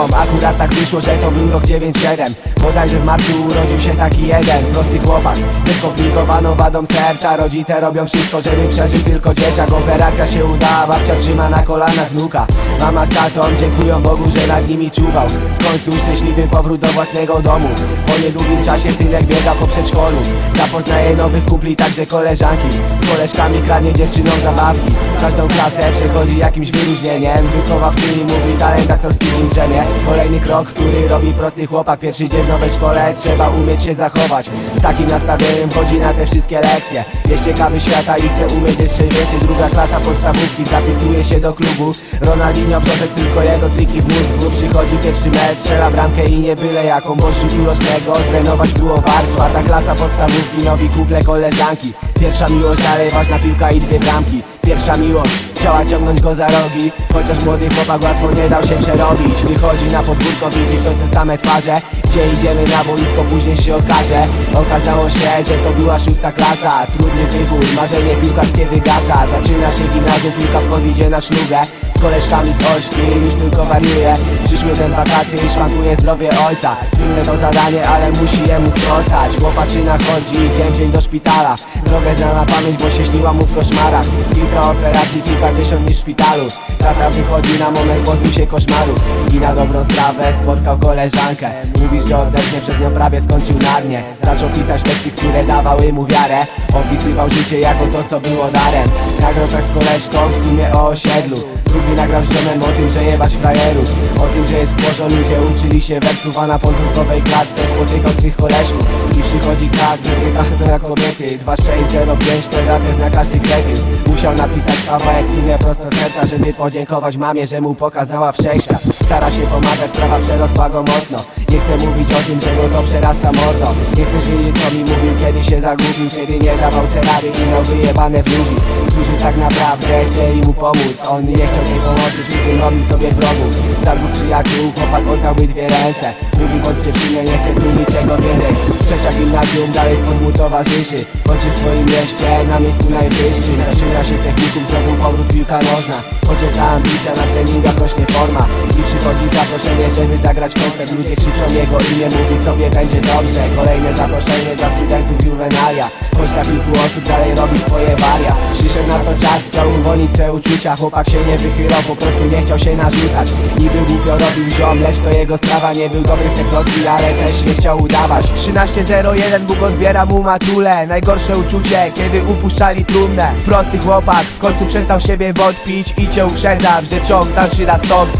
Akurat tak wyszło, że to był rok 97 Bodajże w marcu urodził się taki jeden Prosty chłopak. Ze skomplikowaną wadą serca Rodzice robią wszystko, żeby przeżyć tylko dzieciak. Operacja się udała, babcia trzyma na kolanach wnuka. Mama z tatą dziękują Bogu, że nad nimi czuwał. W końcu szczęśliwy powrót do własnego domu. Po niedługim czasie synek biega po przedszkolu. Zapoznaje nowych kumpli, także koleżanki. Z koleżkami kradnie dziewczynom zabawki. Każdą klasę przechodzi jakimś wyróżnieniem. Wychowawczyni mówi talent aktorski im drzemie Kolejny krok, który robi prosty chłopak. Pierwszy dzień nowej szkole, trzeba umieć się zachować. Z takim nastawieniem chodzi na te wszystkie lekcje. Jest ciekawy świata i chce umieć jeszcze więcej. Druga klasa podstawówki, zapisuje się do klubu. Ronaldinho wrzotek tylko jego triki w mózgu. Przychodzi pierwszy mecz, strzela bramkę i nie byle jaką. Bo rzutu rocznego trenować było warto Czwarta klasa podstawówki, nowi kuple koleżanki. Pierwsza miłość, dalej ważna piłka i dwie bramki Pierwsza miłość, chciała ciągnąć go za rogi Chociaż młody chłopak łatwo nie dał się przerobić. Wychodzi na podwórko, widzi wciąż te same twarze. Gdzie idziemy na boisko, później się okaże. Okazało się, że to była szósta klasa. Trudny wybór, marzenie piłkarskie wygasa. Zaczyna się gimnazjum, piłka wkąd idzie na szlugę Z koleżkami z Olszki, już tylko wariuje. Przyszły ten wakacje i szwankuje zdrowie ojca. Trudne to zadanie, ale musi jemu sprostać Chłopaczyna chodzi dzień dzień do szpitala. Drogę zna na pamięć, bo się śniła mu w koszmarach operacji, kilkadziesiąt niż w szpitalu. Tata wychodzi na moment, pozbył się koszmarów I na dobrą sprawę spotkał koleżankę. Mówi, że odetchnie przez nią prawie skończył na dnie. Zaczął pisać teksty, które dawały mu wiarę. Opisywał życie jako to, co było darem. Nagrał tak z koleżką w sumie o osiedlu. Drugi nagrał z o tym, że jebać frajerów. O tym, że jest w porze, ludzie uczyli się wersów A na podwórkowej klatce spotykał swych koleżków. I przychodzi każdy, wykaże na kobiety. 2605 to radę zna każdy kretyn Musiał napisać kawałek w sumie prosto serca Żeby podziękować mamie, że mu pokazała wszechświat. Stara się pomagać, sprawa przerosła go mocno. Nie chcę mówić o tym, że go to przerasta mordo. Nie chcesz wiedzieć co mi mówił, kiedy się zagubił Kiedy nie dawał serady i miał wyjebane w ludzi. Którzy tak naprawdę chcieli mu pomóc. On nie chciał tej pomocy, tym robił sobie wrogów Za dwóch przyjaciół chłopak oddałby dwie ręce. Mówi przy mnie, nie chcę tu niczego gimnazjum dalej spod mu towarzyszy. Kończy w swoim mieście na miejscu najwyższym Zaczyna się technikum, znowu powrót piłka nożna. Choć ta ambicja na treningach rośnie forma. I przychodzi zaproszenie, żeby zagrać koncert. Ludzie krzyczą jego imię, mówi sobie będzie dobrze. Kolejne zaproszenie dla studentów Juvenalia Choć kilku osób dalej robi swoje waria. Przyszedł na to czas, chciał uwolnić swe uczucia. Chłopak się nie wychylał, po prostu nie chciał się narzucać Niby głupio robił ziom, lecz to jego sprawa. Nie był dobry w te ale też nie chciał udawać. 13.01 Bóg odbiera mu matulę Najgorsze uczucie, kiedy upuszczali trumnę. Prosty chłopak, w końcu przestał siebie wątpić I cię uprzedzam, że ciąg dalszy nastąpi